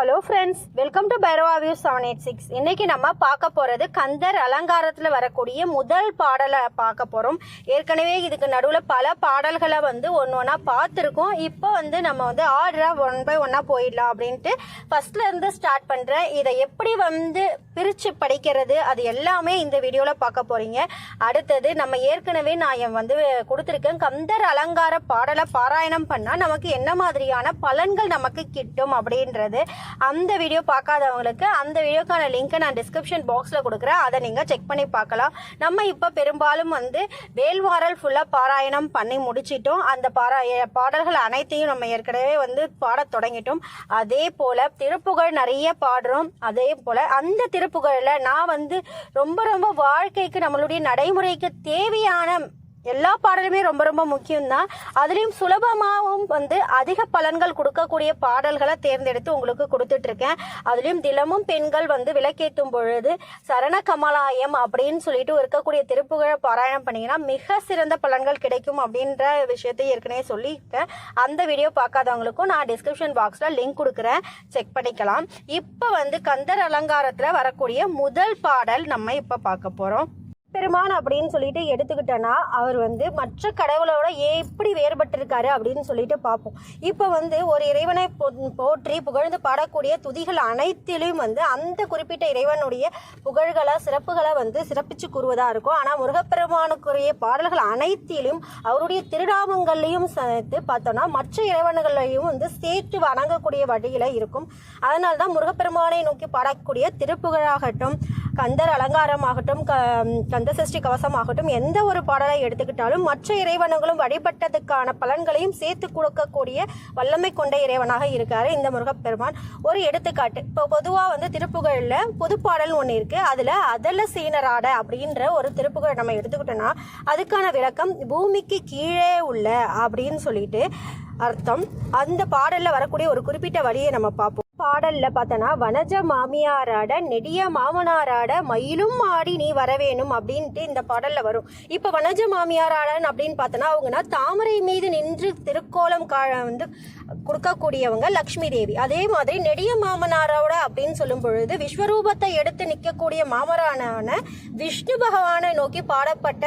Hello friends welcome to Bhairava view seven eight six இன்னைக்கு நம்ம பார்க்க போகிறது கந்தர் அலங்காரத்தில் வரக்கூடிய முதல் பாடலை பார்க்க போகிறோம் ஏற்கனவே இதுக்கு நடுவில் பல பாடல்களை வந்து ஒன்று ஒன்றா பார்த்துருக்கோம். இப்போ வந்து நம்ம வந்து ஆர்டராக ஒன் பை ஒன்றா போயிடலாம் அப்படின்ட்டு ஃபஸ்ட்லேருந்து ஸ்டார்ட் பண்ணுறேன் இதை எப்படி வந்து பிரித்து படிக்கிறது அது எல்லாமே இந்த வீடியோவில் பார்க்க போகிறீங்க அடுத்தது நம்ம ஏற்கனவே நான் என் வந்து கொடுத்துருக்கேன் கந்தர் அலங்கார பாடலை பாராயணம் பண்ணால் நமக்கு என்ன மாதிரியான பலன்கள் நமக்கு கிட்டும் அப்படின்றது. அந்த வீடியோ பார்க்காதவங்களுக்கு அந்த வீடியோக்கான லிங்க்கை நான் டிஸ்கிரிப்ஷன் பாக்ஸில் கொடுக்குறேன். அதை நீங்கள் செக் பண்ணி பார்க்கலாம். நம்ம இப்போ பெரும்பாலும் வந்து வேல்வாரல் ஃபுல்லாக பாராயணம் பண்ணி முடிச்சிட்டோம். அந்த பாரா பாடல்கள் அனைத்தையும் நம்ம ஏற்கனவே வந்து பாடத் தொடங்கிட்டோம். அதே போல் திருப்புகழ் நிறைய பாடுறோம். அதே போல் அந்த திருப்புகழில் நான் வந்து ரொம்ப ரொம்ப வாழ்க்கைக்கு நம்மளுடைய நடைமுறைக்கு தேவையான எல்லா பாடலுமே ரொம்ப ரொம்ப முக்கியம்தான். அதுலேயும் சுலபமாகவும் வந்து அதிக பலன்கள் கொடுக்கக்கூடிய பாடல்களை தேர்ந்தெடுத்து உங்களுக்கு கொடுத்துட்டு இருக்கேன் அதுலேயும் தினமும் பெண்கள் வந்து விளக்கேற்றும் பொழுது சரண கமலாயம் அப்படின்னு சொல்லிட்டு இருக்கக்கூடிய திருப்புகழ பாராயணம் பண்ணிங்கன்னா மிக சிறந்த பலன்கள் கிடைக்கும் அப்படின்ற விஷயத்தை ஏற்கனவே சொல்லியிருக்கேன் அந்த வீடியோ பார்க்காதவங்களுக்கும் நான் டிஸ்கிரிப்ஷன் பாக்ஸில் லிங்க் கொடுக்குறேன். செக் பண்ணிக்கலாம். இப்போ வந்து கந்தர் அலங்காரத்தில் வரக்கூடிய முதல் பாடல் நம்ம இப்போ பார்க்க போகிறோம் பெருமான் அப்படின்னு சொல்லிட்டு எடுத்துக்கிட்டோன்னா அவர் வந்து மற்ற கடவுளோட எப்படி வேறுபட்டிருக்காரு அப்படின்னு சொல்லிட்டு பார்ப்போம். இப்போ வந்து ஒரு இறைவனை போ- போற்றி புகழ்ந்து பாடக்கூடிய துதிகள் அனைத்திலும் வந்து அந்த குறிப்பிட்ட இறைவனுடைய புகழ்களை சிறப்புகளை வந்து சிறப்பிச்சு கூறுவதாக இருக்கும். ஆனால் முருகப்பெருமானுக்குரிய பாடல்கள் அனைத்திலும் அவருடைய திருநாமங்கள்லையும் சேர்த்து பார்த்தோம்னா மற்ற இறைவன்களையும் வந்து சேர்த்து வணங்கக்கூடிய வழியில் இருக்கும். அதனால தான் முருகப்பெருமானை நோக்கி பாடக்கூடிய திருப்புகழாகட்டும் கந்தர் அலங்காரமாகட்டும் க அந்த சஷ்டி கவசம் ஆகட்டும் எந்த ஒரு பாடலை எடுத்துக்கிட்டாலும் மற்ற இறைவனங்களும் வழிபட்டதுக்கான பலன்களையும் சேர்த்து கொடுக்கக்கூடிய வல்லமை கொண்ட இறைவனாக இருக்காரு இந்த முருகப்பெருமான். ஒரு எடுத்துக்காட்டு இப்போ பொதுவாக வந்து திருப்புகழில் பொதுப்பாடல் ஒன்று இருக்கு. அதில் அதல சீனராட அப்படின்ற ஒரு திருப்புகழ் நம்ம எடுத்துக்கிட்டோம்னா அதுக்கான விளக்கம் பூமிக்கு கீழே உள்ள அப்படின்னு சொல்லிட்டு அர்த்தம். அந்த பாடலில் வரக்கூடிய ஒரு குறிப்பிட்ட வழியை நம்ம பார்ப்போம். பாடல்ல பார்த்தோன்னா வனஜ மாமியாராட நெடிய மாமனாராட மயிலும் ஆடி நீ வரவேணும் அப்படின்ட்டு இந்த பாடல்ல வரும். இப்போ வனஜ மாமியாராடன் அப்படின்னு பார்த்தோன்னா அவங்கன்னா தாமரை மீது நின்று திருக்கோலம் கா வந்து கொடுக்கக்கூடியவங்க லக்ஷ்மி தேவி. அதே மாதிரி நெடிய மாமனாரோட அப்படின்னு சொல்லும் பொழுது விஸ்வரூபத்தை எடுத்து நிற்கக்கூடிய மாமரான விஷ்ணு பகவானை நோக்கி பாடப்பட்ட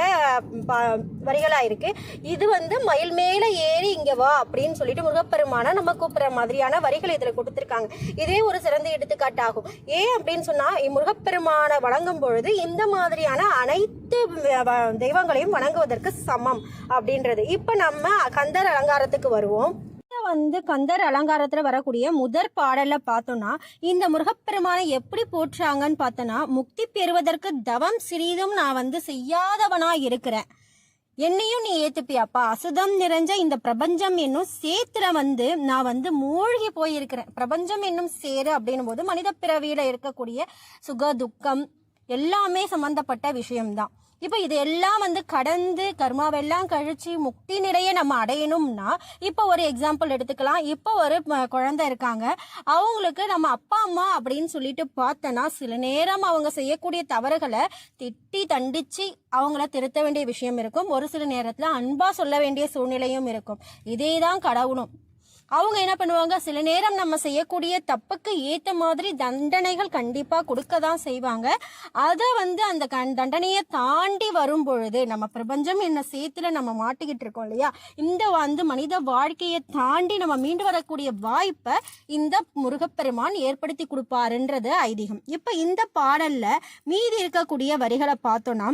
வரிகளாக இருக்குது இது வந்து மயில் மேலே ஏறி இங்கே வா அப்படின்னு சொல்லிட்டு முருகப்பெருமான நம்ம கூப்பிட்ற மாதிரியான வரிகள் இதில் கொடுத்துருக்காங்க. இதே ஒரு சிறந்த எடுத்துக்காட்டாகும். ஏன் அப்படின்னு சொன்னால் முருகப்பெருமானை வணங்கும் பொழுது இந்த மாதிரியான அனைத்து வ- தெய்வங்களையும் வணங்குவதற்கு சமம் அப்படின்றது. இப்போ நம்ம கந்தர் அலங்காரத்துக்கு வருவோம். வந்து கந்தர் அலங்காரத்தில் வரக்கூடிய முதற் பாடலில் பார்த்தோன்னா இந்த முருகப்பெருமானை எப்படி போற்றாங்கன்னு பார்த்தோன்னா முக்தி பெறுவதற்கு தவம் சிறிதும் நான் வந்து செய்யாதவனாக இருக்கிறேன். என்னையும் நீ ஏத்துப்பியாப்பா. அசுதம் நிறைஞ்ச இந்த பிரபஞ்சம் என்னும் சேத்துல வந்து நான் வந்து மூழ்கி போயிருக்கிறேன். பிரபஞ்சம் என்னும் சேரு அப்படின்னும் போது மனித பிறவியில இருக்கக்கூடிய சுக துக்கம் எல்லாமே சம்பந்தப்பட்ட விஷயம்தான். இப்போ இது எல்லாம் வந்து கடந்து கர்மாவெல்லாம் கழிச்சு முக்தி நிலையை நம்ம அடையணும்னா இப்போ ஒரு எக்ஸாம்பிள் எடுத்துக்கலாம். இப்போ ஒரு குழந்தை இருக்காங்க. அவங்களுக்கு நம்ம அப்பா அம்மா அப்படின்னு சொல்லிட்டு பார்த்தோன்னா சில நேரம் அவங்க செய்யக்கூடிய தவறுகளை திட்டி தண்டிச்சு அவங்கள திருத்த வேண்டிய விஷயம் இருக்கும். ஒரு சில நேரத்தில் அன்பாக சொல்ல வேண்டிய சூழ்நிலையும் இருக்கும். இதே தான் கடவுளும். அவங்க என்ன பண்ணுவாங்க? சில நேரம் நம்ம செய்யக்கூடிய தப்புக்கு ஏத்த மாதிரி தண்டனைகள் கண்டிப்பா கொடுக்க தான் செய்வாங்க. அதை வந்து அந்த கண் தண்டனையை தாண்டி வரும் பொழுது நம்ம பிரபஞ்சம் என்ன சேத்துல நம்ம மாட்டிக்கிட்டு இருக்கோம் இல்லையா? இந்த வந்து மனித வாழ்க்கையை தாண்டி நம்ம மீண்டு வரக்கூடிய வாய்ப்பை இந்த முருகப்பெருமான் ஏற்படுத்தி கொடுப்பாருன்றது ஐதீகம். இப்ப இந்த பாடல்ல மீதி இருக்கக்கூடிய வரிகளை பார்த்தோம்னா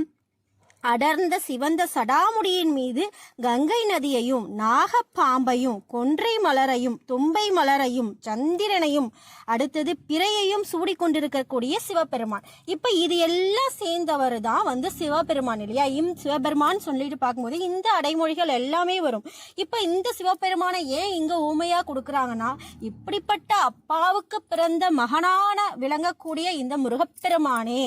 அடர்ந்த சிவந்த சடாமுடியின் மீது கங்கை நதியையும் நாகப்பாம்பையும் கொன்றை மலரையும் தும்பை மலரையும் சந்திரனையும் அடுத்தது பிறையையும் சூடிக்கொண்டிருக்கக்கூடிய சிவபெருமான். இப்போ இது எல்லாம் சேர்ந்தவர் தான் வந்து சிவபெருமான் இல்லையா? இம் சிவபெருமான் சொல்லிட்டு பார்க்கும்போது இந்த அடைமொழிகள் எல்லாமே வரும். இப்போ இந்த சிவபெருமானை ஏன் இங்கே ஊமையாக கொடுக்குறாங்கன்னா இப்படிப்பட்ட அப்பாவுக்கு பிறந்த மகனான விளங்கக்கூடிய இந்த முருகப்பெருமானே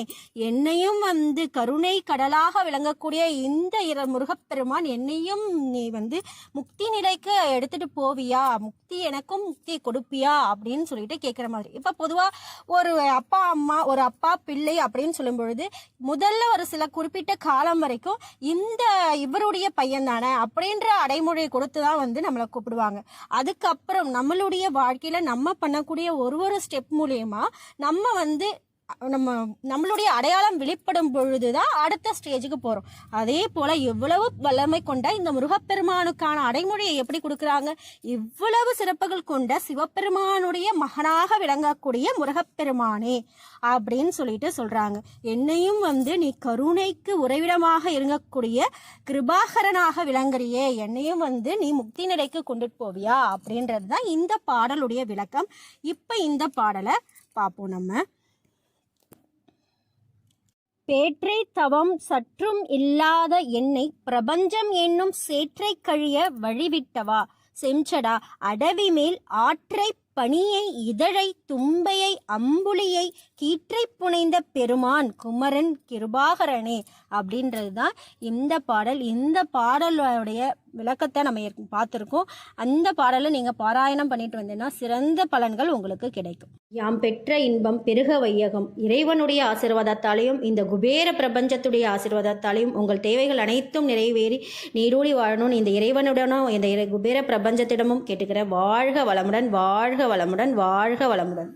என்னையும் வந்து கருணை கடலாக விளங்க விளங்கக்கூடிய இந்த இர முருகப்பெருமான் என்னையும் நீ வந்து முக்தி நிலைக்கு எடுத்துட்டு போவியா? முக்தி எனக்கும் முக்தி கொடுப்பியா? அப்படின்னு சொல்லிட்டு கேட்குற மாதிரி. இப்போ பொதுவாக ஒரு அப்பா அம்மா ஒரு அப்பா பிள்ளை அப்படின்னு சொல்லும் பொழுது முதல்ல ஒரு சில குறிப்பிட்ட காலம் வரைக்கும் இந்த இவருடைய பையன் தானே அப்படின்ற அடைமொழியை கொடுத்து தான் வந்து நம்மளை கூப்பிடுவாங்க. அதுக்கப்புறம் நம்மளுடைய வாழ்க்கையில் நம்ம பண்ணக்கூடிய ஒரு ஒரு ஸ்டெப் மூலயமா நம்ம வந்து நம்ம நம்மளுடைய அடையாளம் வெளிப்படும் பொழுது தான் அடுத்த ஸ்டேஜுக்கு போகிறோம் அதே போல் எவ்வளவு வல்லமை கொண்ட இந்த முருகப்பெருமானுக்கான அடைமொழியை எப்படி கொடுக்குறாங்க? இவ்வளவு சிறப்புகள் கொண்ட சிவபெருமானுடைய மகனாக விளங்கக்கூடிய முருகப்பெருமானே அப்படின்னு சொல்லிட்டு சொல்கிறாங்க என்னையும் வந்து நீ கருணைக்கு உறைவிடமாக இருக்கக்கூடிய கிருபாகரனாக விளங்குறியே. என்னையும் வந்து நீ முக்தி நிலைக்கு கொண்டுட்டு போவியா? அப்படின்றது தான் இந்த பாடலுடைய விளக்கம். இப்போ இந்த பாடலை பார்ப்போம் நம்ம. பேற்றை தவம் சற்றும் இல்லாத என்னை பிரபஞ்சம் என்னும் சேற்றை கழிய வழிவிட்டவா? செஞ்சடா அடவி மேல் ஆற்றை பனியை இதழை தும்பையை அம்புலியை கீற்றை புனைந்த பெருமான் குமரன் கிருபாகரனே அப்படின்றது தான் இந்த பாடல். இந்த பாடலுடைய விளக்கத்தை நம்ம பார்த்துருக்கோம். அந்த பாடலை நீங்கள் பாராயணம் பண்ணிட்டு வந்தீங்கன்னா சிறந்த பலன்கள் உங்களுக்கு கிடைக்கும். யாம் பெற்ற இன்பம் பெருக வையகம். இறைவனுடைய ஆசீர்வாதத்தாலையும் இந்த குபேர பிரபஞ்சத்துடைய ஆசீர்வாதத்தாலையும் உங்கள் தேவைகள் அனைத்தும் நிறைவேறி நீரூடி வாழணும்னு இந்த இறைவனுடனும் இந்த இறை குபேர பிரபஞ்சத்திடமும் கேட்டுக்கிற வாழ்க வளமுடன் வாழ்க வளமுடன் வாழ்க வளமுடன்.